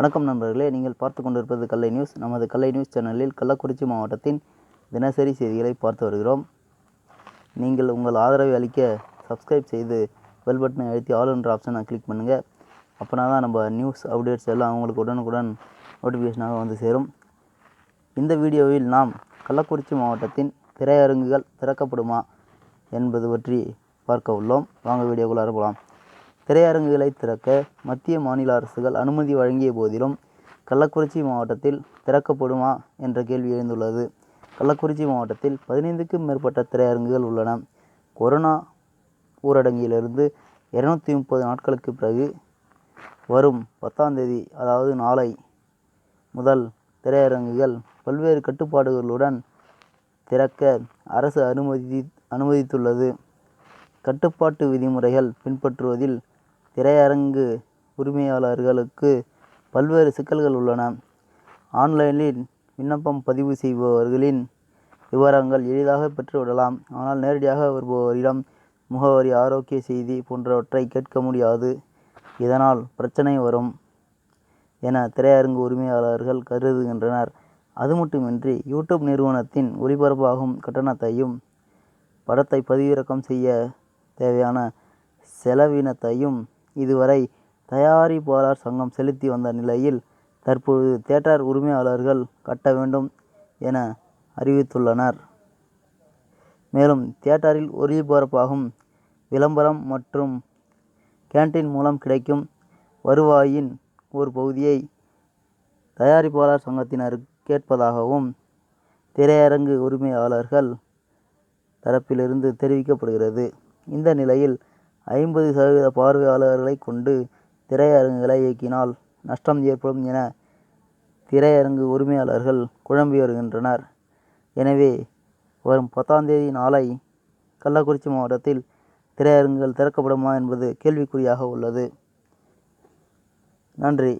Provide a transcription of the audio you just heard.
வணக்கம் நண்பர்களே நீங்கள் பார்த்து கொண்டிருப்பது கல்லை நியூஸ். நமது கல்லை நியூஸ் சேனலில் கள்ளக்குறிச்சி மாவட்டத்தின் தினசரி செய்திகளை பார்த்து வருகிறோம். நீங்கள் உங்கள் ஆதரவை அளிக்க சப்ஸ்கிரைப் செய்து பெல் பட்டனை அழுத்தி ஆல் என்ற ஆப்ஷனை கிளிக் பண்ணுங்கள் அப்போனா தான் நம்ம நியூஸ் அப்டேட்ஸ் எல்லாம் உங்களுக்கு உடனுக்குடன் நோட்டிஃபிகேஷனாக வந்து சேரும். இந்த வீடியோவில் நாம் கள்ளக்குறிச்சி மாவட்டத்தின் திரையரங்குகள் திறக்கப்படுமா என்பது பற்றி பார்க்க உள்ளோம். வாங்க வீடியோக்குள்ளார போகலாம். திரையரங்குகளை திறக்க மத்திய மாநில அரசுகள் அனுமதி வழங்கிய போதிலும் கள்ளக்குறிச்சி மாவட்டத்தில் திறக்கப்படுமா என்ற கேள்வி எழுந்துள்ளது. கள்ளக்குறிச்சி மாவட்டத்தில் பதினைந்துக்கும் மேற்பட்ட திரையரங்குகள் உள்ளன. கொரோனா ஊரடங்கிலிருந்து இருநூத்தி முப்பது நாட்களுக்கு பிறகு வரும் பத்தாம் தேதி அதாவது நாளை முதல் திரையரங்குகள் பல்வேறு கட்டுப்பாடுகளுடன் திறக்க அரசு அனுமதி அனுமதித்துள்ளது. கட்டுப்பாட்டு விதிமுறைகள் பின்பற்றுவதில் திரையரங்கு உரிமையாளர்களுக்கு பல்வேறு சிக்கல்கள் உள்ளன. ஆன்லைனில் விண்ணப்பம் பதிவு செய்பவர்களின் விவரங்கள் எளிதாக பெற்றுவிடலாம். ஆனால் நேரடியாக வருபவரிடம் முகவரி ஆரோக்கிய செய்தி போன்றவற்றை கேட்க முடியாது. இதனால் பிரச்சனை வரும் என திரையரங்கு உரிமையாளர்கள் கருதுகின்றனர். அது மட்டுமின்றி யூடியூப் நிறுவனத்தின் ஒளிபரப்பாகும் கட்டணத்தையும் படத்தை பதிவிறக்கம் செய்ய தேவையான செலவினத்தையும் இதுவரை தயாரிப்பாளர் சங்கம் செலுத்தி வந்த நிலையில் தற்பொழுது தியேட்டர் உரிமையாளர்கள் கட்ட வேண்டும் என அறிவித்துள்ளனர். மேலும் தியேட்டரில் ஒளிபரப்பாகும் விளம்பரம் மற்றும் கேண்டீன் மூலம் கிடைக்கும் வருவாயின் ஒரு பகுதியை தயாரிப்பாளர் சங்கத்தினர் கேட்பதாகவும் திரையரங்கு உரிமையாளர்கள் தரப்பிலிருந்து தெரிவிக்கப்படுகிறது. இந்த நிலையில் ஐம்பது சதவீத பார்வையாளர்களை கொண்டு திரையரங்குகளை இயக்கினால் நஷ்டம் ஏற்படும் என திரையரங்கு உரிமையாளர்கள் குழம்பி வருகின்றனர். எனவே வரும் பத்தாம் தேதி நாளை கள்ளக்குறிச்சி மாவட்டத்தில் திரையரங்குகள் திறக்கப்படுமா என்பது கேள்விக்குறியாக உள்ளது. நன்றி.